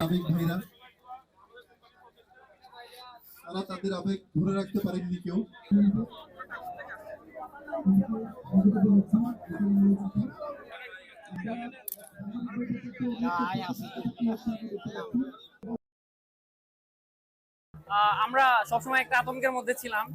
আবেগ ভাইরা তারা তাদের আবেগ ধরে রাখতে পারেননি কেউ। আহ, আমরা সবসময় একটা আতঙ্কের মধ্যে ছিলাম।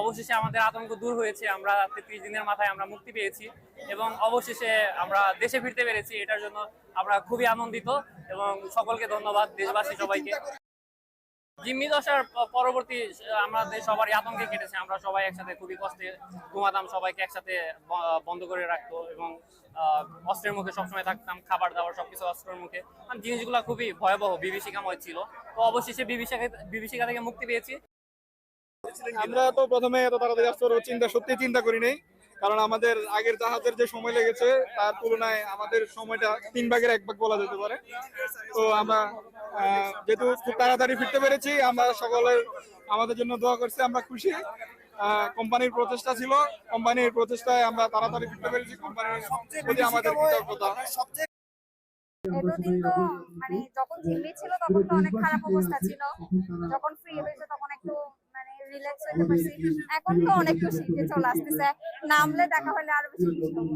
অবশেষে আমাদের আতঙ্ক দূর হয়েছে। আমরা তেত্রিশ দিনের মাথায় আমরা মুক্তি পেয়েছি এবং অবশেষে আমরা দেশে ফিরতে পেরেছি। এটার জন্য আমরা খুবই আনন্দিত এবং সকলকে ধন্যবাদ। দেশবাসী সবাইকে। জিম্মি দশার পরবর্তী আমাদের সবারই আতঙ্কে কেটেছে, আমরা সবাই একসাথে খুবই কষ্টে ঘুমাতাম, সবাইকে একসাথে বন্ধ করে রাখতো এবং অস্ত্রের মুখে সবসময় থাকতাম, খাবার দাবার সবকিছু অস্ত্রের মুখে। জিনিসগুলো খুবই ভয়াবহ, বিভীষিকাময় ছিল। তো অবশেষে বিভীষিকা বিভীষিকা থেকে মুক্তি পেয়েছি। আমরা তো প্রথমে এত তাড়াতাড়ি আসতে চিন্তা, সত্যি চিন্তা করি নাই। কারণ আমাদের আগের জাহাজের যে সময় লেগেছে তার তুলনায় আমাদের সময়টা তিন ভাগের এক ভাগ বলা যেতে পারে। তো আমরা আহ, যেহেতু খুব তাড়াতাড়ি ফিরতে পেরেছি আমরা সকলের আমাদের জন্য দোয়া করছি আমরা খুশি। আহ, কোম্পানির প্রচেষ্টা ছিল কোম্পানির প্রচেষ্টায় আমরা তাড়াতাড়ি ফিরতে পেরেছি কোম্পানির প্রতি আমাদের কৃতজ্ঞতা। এতদিন তো মানে যখন জিম্মি ছিল তখন তো অনেক খারাপ অবস্থা ছিল। যখন ফ্রি হয়েছে এখন তো অনেক কিছু শিখে চলে আসতেছে নামলে দেখা হলে আরও বেশি খুশি হব।